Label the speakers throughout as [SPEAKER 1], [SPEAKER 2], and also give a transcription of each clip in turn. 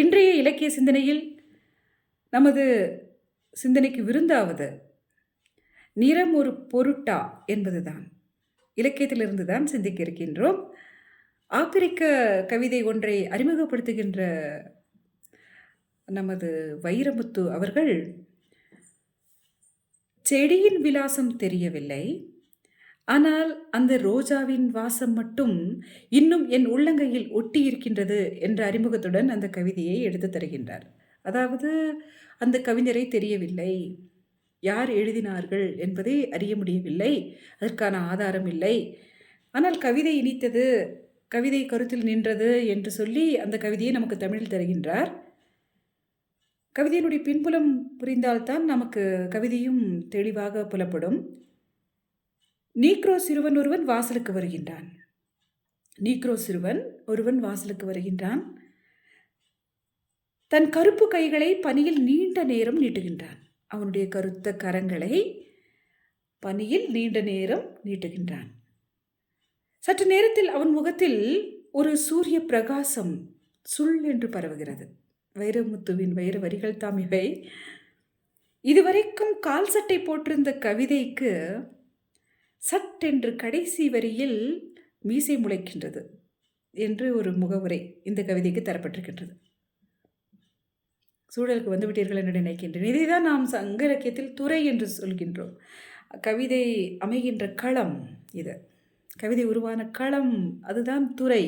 [SPEAKER 1] இன்றைய இலக்கிய சிந்தனையில் நமது சிந்தனைக்கு விருந்தாவது நிறம் ஒரு பொருட்டா என்பதுதான். இலக்கியத்திலிருந்து தான் சிந்திக்க இருக்கின்றோம். ஆப்பிரிக்க கவிதை ஒன்றை அறிமுகப்படுத்துகின்ற நமது வைரமுத்து அவர்கள் செடியின் விலாசம் தெரியவில்லை ஆனால் அந்த ரோஜாவின் வாசம் மட்டும் இன்னும் என் உள்ளங்கையில் ஒட்டி இருக்கின்றது என்ற அறிமுகத்துடன் அந்த கவிதையை எடுத்து தருகின்றார். அதாவது அந்த கவிஞரை தெரியவில்லை. யார் எழுதினார்கள் என்பதை அறிய முடியவில்லை. அதற்கான ஆதாரம் இல்லை. ஆனால் கவிதை இனித்தது கவிதை கருத்தில் நின்றது என்று சொல்லி அந்த கவிதையை நமக்கு தமிழில் தருகின்றார். கவிதையினுடைய பின்புலம் புரிந்தால்தான் நமக்கு கவிதையும் தெளிவாக புலப்படும். நீக்ரோ சிறுவன் ஒருவன் வாசலுக்கு வருகின்றான். நீக்ரோ சிறுவன் ஒருவன் வாசலுக்கு வருகின்றான். தன் கருப்பு கைகளை பனியில் நீண்ட நேரம் நீட்டுகின்றான். அவனுடைய கருத்த கரங்களை பனியில் நீண்ட நேரம் நீட்டுகின்றான். சற்று நேரத்தில் அவன் முகத்தில் ஒரு சூரிய பிரகாசம் சுள் என்று பரவுகிறது. வைரமுத்துவின் வைர வரிகள் தாம் இவை. இதுவரைக்கும் கால் சட்டை போட்டிருந்த கவிதைக்கு சட்டென்று கடைசி வரியில் மீசை முளைக்கின்றது என்று ஒரு முகவுரை இந்த கவிதைக்கு தரப்பட்டிருக்கின்றது. சூழலுக்கு வந்துவிட்டீர்கள் என்று நினைக்கின்றேன். இதை தான் நாம் சங்க இலக்கியத்தில் துறை என்று சொல்கின்றோம். கவிதை அமைகின்ற களம் இது. கவிதை உருவான களம் அதுதான் துறை.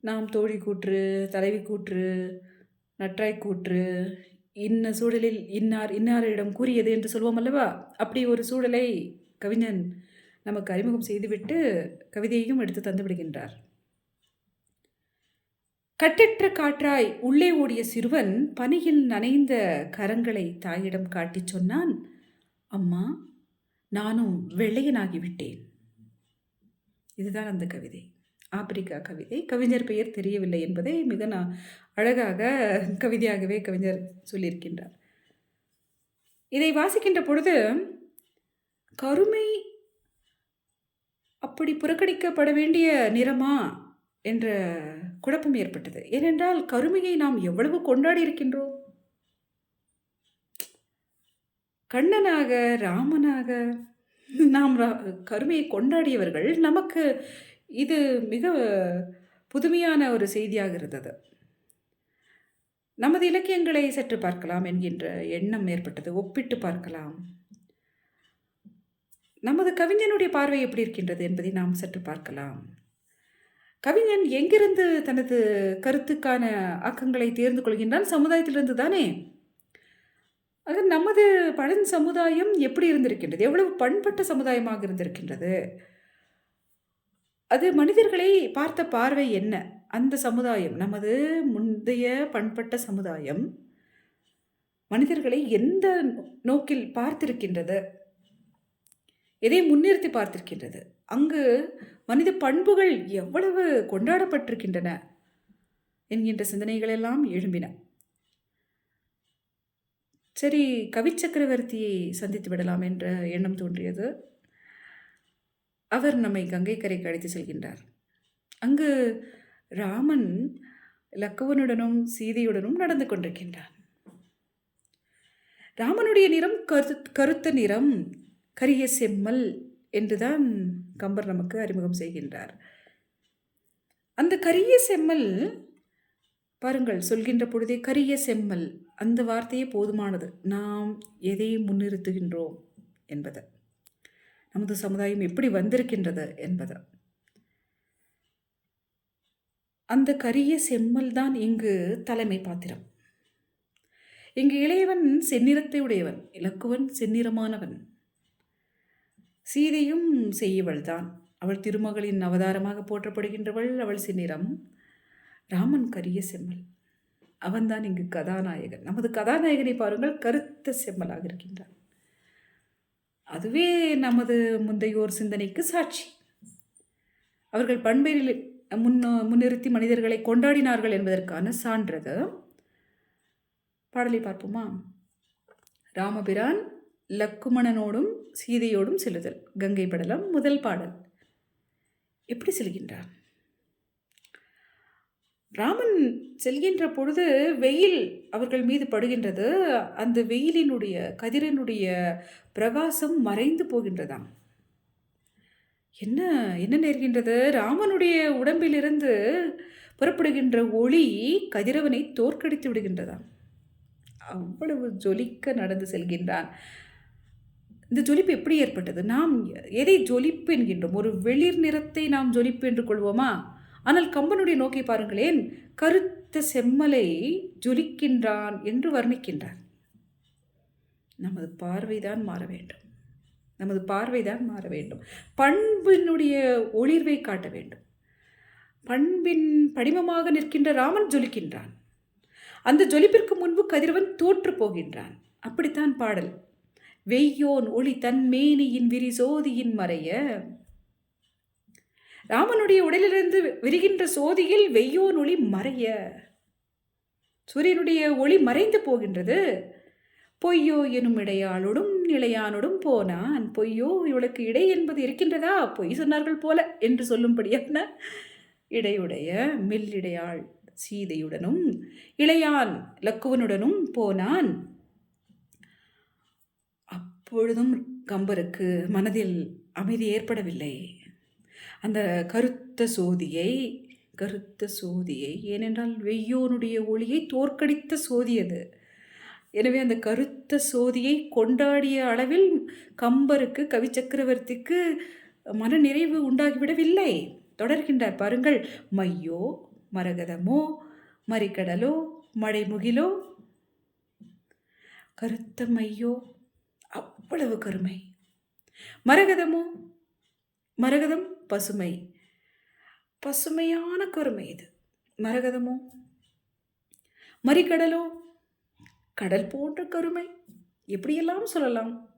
[SPEAKER 1] நாம் தோழி கூற்று தலைவி கூற்று நற்றாய் கூற்று இன்ன சூழலில் இன்னார் இன்னாரிடம் கூறியது என்று சொல்வோம் அல்லவா? அப்படி ஒரு சூழலை கவிஞன் நமக்கு அறிமுகம் செய்துவிட்டு கவிதையையும் எடுத்து தந்து விடுகின்றார். கட்டற்ற காற்றாய் உள்ளே ஓடிய சிறுவன் பனியில் நனைந்த கரங்களை தாயிடம் காட்டிச் சொன்னான் அம்மா நானும் வெள்ளையனாகிவிட்டேன். இதுதான் அந்த கவிதை. ஆப்பிரிக்கா கவிதை. கவிஞர் பெயர் தெரியவில்லை என்பதை மிக நான் அழகாக கவிதையாகவே கவிஞர் சொல்லியிருக்கின்றார். இதை வாசிக்கின்ற பொழுது கருமை அப்படி புறக்கணிக்கப்பட வேண்டிய நிறமா என்ற குழப்பம் ஏற்பட்டது. ஏனென்றால் கருமையை நாம் எவ்வளவு கொண்டாடி இருக்கின்றோம் கண்ணனாக ராமனாக நாம் கருமையை கொண்டாடியவர்கள் நமக்கு இது மிக புதுமையான ஒரு செய்தியாக இருந்தது. நமது இலக்கியங்களை சற்று பார்க்கலாம் என்கின்ற எண்ணம் ஏற்பட்டது. ஒப்பிட்டு பார்க்கலாம். நமது கவிஞனுடைய பார்வை எப்படி இருக்கின்றது என்பதை நாம் சற்று பார்க்கலாம். கவிஞன் எங்கிருந்து தனது கருத்துக்கான ஆக்கங்களை தேர்ந்து கொள்கின்றான்? சமுதாயத்திலிருந்து தானே? அது நமது பழன் சமுதாயம் எப்படி இருந்திருக்கின்றது? எவ்வளவு பண்பட்ட சமுதாயமாக இருந்திருக்கின்றது? அது மனிதர்களை பார்த்த பார்வை என்ன? அந்த சமுதாயம் நமது முந்தைய பண்பட்ட சமுதாயம் மனிதர்களை எந்த நோக்கில் பார்த்திருக்கின்றது? எதை முன்னிறுத்தி பார்த்திருக்கின்றது. அங்கு மனித பண்புகள் எவ்வளவு கொண்டாடப்பட்டிருக்கின்றன என்கின்ற சிந்தனைகளெல்லாம் எழும்பின. சரி கவி சக்கரவர்த்தியை சந்தித்து விடலாம் என்ற எண்ணம் தோன்றியது. அவர் நம்மை கங்கை கரைக்கு அழைத்து செல்கின்றார். அங்கு ராமன் லக்குவனுடனும் சீதையுடனும் நடந்து கொண்டிருக்கின்றான். ராமனுடைய நிறம் கரு கருத்த நிறம் கரிய செம்மல் என்றுதான் கம்பர் நமக்கு அறிமுகம் செய்கின்றார். அந்த கரிய செம்மல் பாருங்கள் சொல்கின்ற பொழுதே கரிய செம்மல் அந்த வார்த்தையே போதுமானது. நாம் எதை முன்னிறுத்துகின்றோம் என்பது. நமது சமுதாயம் எப்படி வந்திருக்கின்றது என்பது. அந்த கரிய செம்மல் தான் இங்கு தலைமை பாத்திரம். இங்கு இளையவன் செந்நிறத்தை உடையவன் இலக்குவன் செந்நிறமானவன். சீதையும் செய்யவள் தான். அவள் திருமகளின் அவதாரமாக போற்றப்படுகின்றவள் அவள் சின்னிறம் ராமன் கரிய செம்மல். அவன்தான் இங்கு கதாநாயகன். நமது கதாநாயகனை பாருங்கள் கருத்த செம்மலாக இருக்கின்றான். அதுவே நமது முந்தையோர் சிந்தனைக்கு சாட்சி. அவர்கள் பண்பையில் முன் முன்னிறுத்தி மனிதர்களை கொண்டாடினார்கள் என்பதற்கான சான்றது. பாடலை பார்ப்போமா? ராமபிரான் லக்குமணனோடும் சீதையோடும் செல்லுதல். கங்கை படலம் முதல் பாடல். எப்படி செல்கின்றான் ராமன் செல்கின்ற பொழுது வெயில் அவர்கள் மீது படுகின்றது. அந்த வெயிலினுடைய கதிரனுடைய பிரகாசம் மறைந்து போகின்றதாம். என்ன என்ன நேர்கின்றது? ராமனுடைய உடம்பிலிருந்து புறப்படுகின்ற ஒளி கதிரவனை தோற்கடித்து விடுகின்றதாம். அவ்வளவு ஜொலிக்க நடந்து செல்கின்றான். இந்த ஜொலிப்பு எப்படி ஏற்பட்டது? நாம் எதை ஜொலிப்பு என்கின்றோம்? ஒரு வெளிர் நிறத்தை நாம் ஜொலிப்பு என்று கொள்வோமா? ஆனால் கம்பனுடைய நோக்கி பாருங்களேன் கருத்த செம்மலை ஜொலிக்கின்றான் என்று வர்ணிக்கின்றான் நமது பார்வைதான் மாற வேண்டும். நமது பார்வைதான் மாற வேண்டும். பண்பினுடைய ஒளிர்வை காட்ட வேண்டும். பண்பின் படிமமாக நிற்கின்ற ராமன் ஜொலிக்கின்றான். அந்த ஜொலிப்பிற்கு முன்பு கதிரவன் தோற்று போகின்றான். அப்படித்தான் பாடல். வெய்யோன் ஒளி தன்மேனியின் விரிசோதியின் விரி சோதியின் மறைய. ராமனுடைய உடலிலிருந்து விரிகின்ற சோதியில் வெய்யோன் ஒளி மறைய. சூரியனுடைய ஒளி மறைந்து போகின்றது. பொய்யோ எனும் இடையாளோடும் நிலையானோடும் போனான். பொய்யோ இவளுக்கு இடை என்பது இருக்கின்றதா? பொய் சொன்னார்கள் போல என்று சொல்லும்படியான இடையுடைய மில்லிடையாள் சீதையுடனும் இளையான் லக்குவனுடனும் போனான். அப்பொழுதும் கம்பருக்கு மனதில் அமைதி ஏற்படவில்லை. அந்த கருத்த சோதியை கருத்த சோதியை ஏனென்றால் வெய்யோனுடைய ஒளியை தோற்கடித்த சோதியது எனவே அந்த கருத்த சோதியை கொண்டாடிய அளவில் கம்பருக்கு கவி சக்கரவர்த்திக்கு மன நிறைவு உண்டாகிவிடவில்லை. தொடர்கின்றார் பாருங்கள். மையோ மரகதமோ மறிக்கடலோ மழைமுகிலோ கருத்த மையோ அவ்வளவு கருமை. மரகதமோ? மரகதம் பசுமை. பசுமையான கருமை இது. மரகதமோ? மறிக்கடலோ கடல் போன்ற கருமை. எப்படியெல்லாம் சொல்லலாம்?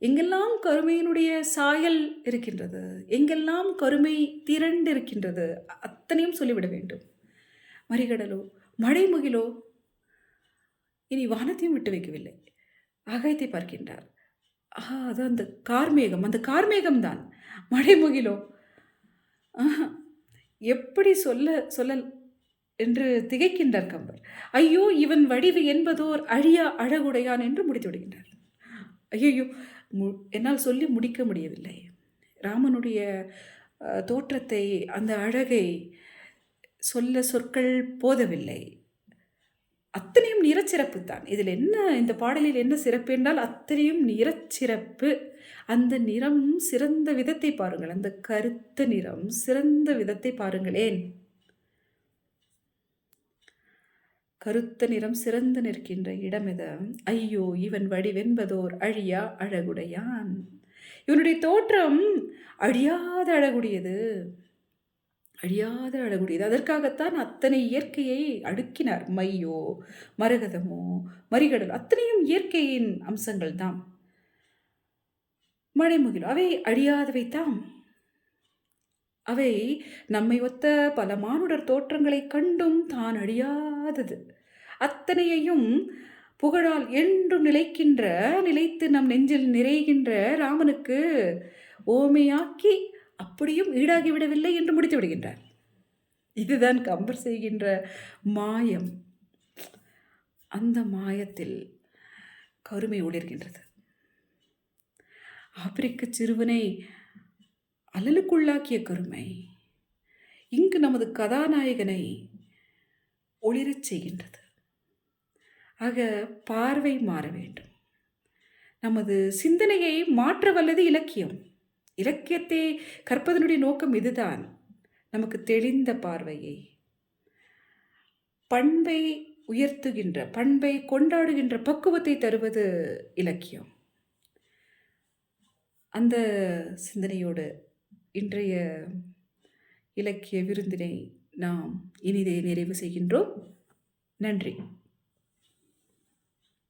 [SPEAKER 1] எங்கெல்லாம் கருமையினுடைய சாயல் இருக்கின்றது? எங்கெல்லாம் கருமை திரண்டு இருக்கின்றது அத்தனையும் சொல்லிவிட வேண்டும். மறிகடலோ? மழைமுகிலோ இனி வானத்தையும் விட்டு வைக்கவில்லை. ஆகாயத்தை பார்க்கின்றார். அது அந்த கார்மேகம் அந்த கார்மேகம்தான். மடைமுகிலோ எப்படி சொல்ல சொல்ல என்று திகைக்கின்றார் கம்பர். ஐயோ இவன் வடிவு என்பதோர் அழியா அழகுடையான் என்று முடித்து விடுகின்றார். ஐயோ மு என்னால் சொல்லி முடிக்க முடியவில்லை. ராமனுடைய தோற்றத்தை அந்த அழகை சொல்ல சொற்கள் போதவில்லை. நிறச்சிறப்பு தான். இதில் என்ன இந்த பாடலில் என்ன சிறப்பு என்றால் அத்தனையும் நிறச்சிறப்பு. அந்த நிறம் சிறந்த விதத்தை பாருங்கள். அந்த கருத்த நிறம் சிறந்த விதத்தை பாருங்களேன். கருத்த நிறம் சிறந்து நிற்கின்ற இடம் இது ஐயோ இவன் வடிவென்பதோர் அழியா அழகுடையான். இவனுடைய தோற்றம் அழியாத அழகுடையது. அழியாத அழகுடையது. அதற்காகத்தான் அத்தனை இயற்கையை அடுக்கினார். மையோ மரகதமோ மறிகடல் அத்தனையும் இயற்கையின் அம்சங்கள் தான் மழைமுகில் அவை அழியாதவை தாம். அவை நம்மை ஒத்த பல மானுடர் தோற்றங்களை கண்டும் தான் அழியாதது. அத்தனையையும் புகழால் என்றும் நிலைக்கின்ற நிலைத்து நம் நெஞ்சில் நிறைகின்ற ராமனுக்கு ஓமையாக்கி அப்படியும் ஈடாகிவிடவில்லை என்று முடித்து விடுகின்றார். இதுதான் கம்பர் செய்கின்ற மாயம். அந்த மாயத்தில் கருமை ஒளிர்கின்றது ஆப்பிரிக்க சிறுவனை அலலுக்குள்ளாக்கிய கருமை இங்கு நமது கதாநாயகனை ஒளிரச் செய்கின்றது. ஆக பார்வை மாற வேண்டும். நமது சிந்தனையை மாற்ற வல்லது இலக்கியம். இலக்கியத்தை கற்பதனுடைய நோக்கம் இதுதான். நமக்கு தெளிந்த பார்வையை. பண்பை உயர்த்துகின்ற பண்பை கொண்டாடுகின்ற பக்குவத்தை தருவது இலக்கியம். அந்த சிந்தனையோடு இன்றைய இலக்கிய விருந்தினை நாம் இனிதே நிறைவு செய்கின்றோம். நன்றி.